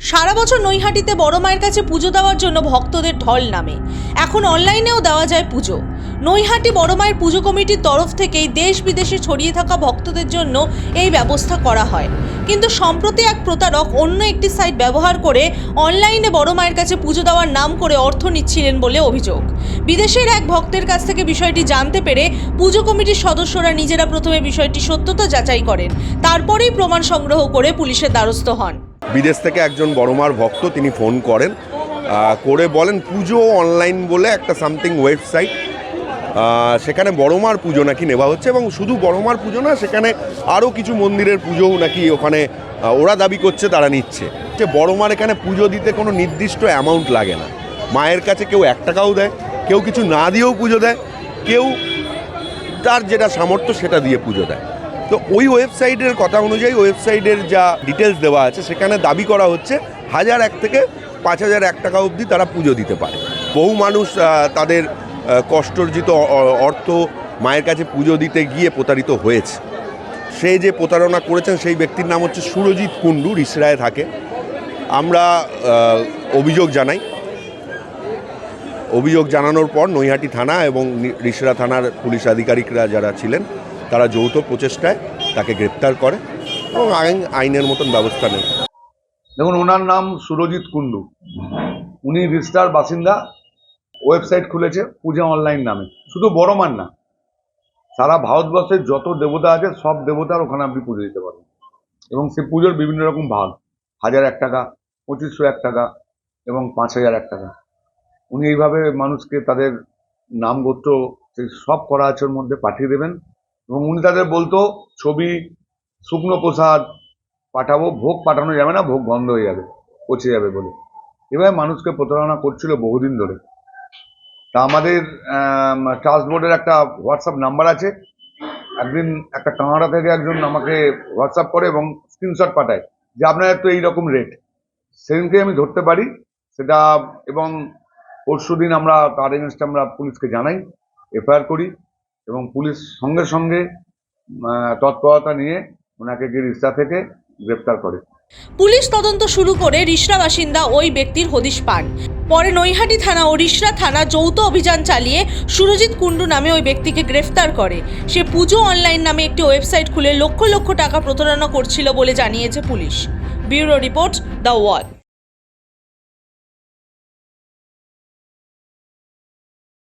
সারা বছর নৈহাটিতে বড় মায়ের কাছে পুজো দেওয়ার জন্য ভক্তদের ঢল নামে। এখন অনলাইনেও দেওয়া যায় পুজো। নৈহাটি বড় মায়ের পুজো কমিটির তরফ থেকেই দেশ বিদেশে ছড়িয়ে থাকা ভক্তদের জন্য এই ব্যবস্থা করা হয়। কিন্তু সম্প্রতি এক প্রতারক অন্য একটি সাইট ব্যবহার করে অনলাইনে বড় মায়ের কাছে পুজো দেওয়ার নাম করে অর্থ নিচ্ছিলেন বলে অভিযোগ। বিদেশের এক ভক্তের কাছ থেকে বিষয়টি জানতে পেরে পুজো কমিটির সদস্যরা নিজেরা প্রথমে বিষয়টি সত্যতা যাচাই করেন। তারপরেই প্রমাণ সংগ্রহ করে পুলিশের দ্বারস্থ হন। বিদেশ থেকে একজন বড়মার ভক্ত তিনি ফোন করেন করে বলেন পুজো অনলাইন বলে একটা সামথিং ওয়েবসাইট। সেখানে বড়মার পুজো নাকি নেওয়া হচ্ছে এবং শুধু বড়মার পুজো না, সেখানে আরও কিছু মন্দিরের পুজোও নাকি ওখানে ওরা দাবি করছে তারা নিচ্ছে। যে বড়মার এখানে পুজো দিতে কোনো নির্দিষ্ট অ্যামাউন্ট লাগে না। মায়ের কাছে কেউ এক টাকাও দেয়, কেউ কিছু না দিয়েও পুজো দেয়, কেউ তার যেটা সামর্থ্য সেটা দিয়ে পুজো দেয়। তো ওই ওয়েবসাইটের কথা অনুযায়ী ওয়েবসাইটের যা ডিটেলস দেওয়া আছে, সেখানে দাবি করা হচ্ছে হাজার এক থেকে পাঁচ হাজার এক টাকা অবধি তারা পুজো দিতে পারে। বহু মানুষ তাদের কষ্টর্জিত অর্থ মায়ের কাছে পুজো দিতে গিয়ে প্রতারিত হয়েছে। সে যে প্রতারণা করেছেন, সেই ব্যক্তির নাম হচ্ছে সুরজিৎ কুণ্ডু, রিসরায় থাকে। আমরা অভিযোগ জানাই। অভিযোগ জানানোর পর নৈহাটি থানা এবং রিসরা থানার পুলিশ আধিকারিকরা যারা ছিলেন তারা যৌথ প্রচেষ্টায় তাকে গ্রেপ্তার করে এবং আইন, আইনের মতন ব্যবস্থা নেয়। দেখুন, ওনার নাম সুরজিৎ কুন্ডু উনি রিস্টার বাসিন্দা, ওয়েবসাইট খুলেছে পূজা অনলাইন নামে। শুধু বড়মান না, সারা ভারতবর্ষের যত দেবতা আছে, সব দেবতার ওখানে আপনি পুজো দিতে পারবেন। এবং সে পুজোর বিভিন্ন রকম ভাগ, হাজার এক টাকা, পঁচিশশো এক টাকা এবং পাঁচ হাজার এক টাকা। উনি এইভাবে মানুষকে তাদের নাম গোত্র সব করা আছে মধ্যে পাঠিয়ে দেবেন। এবং উনি তাদের বলতো, ছবি, শুকনো প্রসাদ পাঠাবো, ভোগ পাঠানো যাবে না, ভোগ বন্ধ হয়ে যাবে, পচে যাবে বলে। এভাবে মানুষকে প্রতারণা করছিল বহুদিন ধরে। তা আমাদের ট্রাস্ট বোর্ডের একটা হোয়াটসঅ্যাপ নাম্বার আছে। একদিন একটা কানাডা থেকে একজন আমাকে হোয়াটসঅ্যাপ করে এবং স্ক্রিনশট পাঠায় যে, আপনার তো এইরকম রেট সেদিনকে আমি ধরতে পারি, সেটা এবং পরশু দিন আমরা, তার এগেনস্টে আমরা পুলিশকে জানাই, এফআইআর করি। এবং পুলিশ সঙ্গে সঙ্গে তৎপরতা নিয়ে ওনাকে গিয়ে রিক্সা থেকে গ্রেপ্তার করে। পুলিশ তদন্ত শুরু করে রিসরা বাসিন্দা ওই ব্যক্তির হদিশ পান। পরে নৈহাটি থানা ও রিসরা থানা যৌথ অভিযান চালিয়ে সুরজিৎ কুণ্ডু নামে ওই ব্যক্তিকে গ্রেফতার করে। সে পুজো অনলাইন নামে একটি ওয়েবসাইট খুলে লক্ষ লক্ষ টাকা প্রতারণা করছিল বলে জানিয়েছে police. Bureau report the Wall.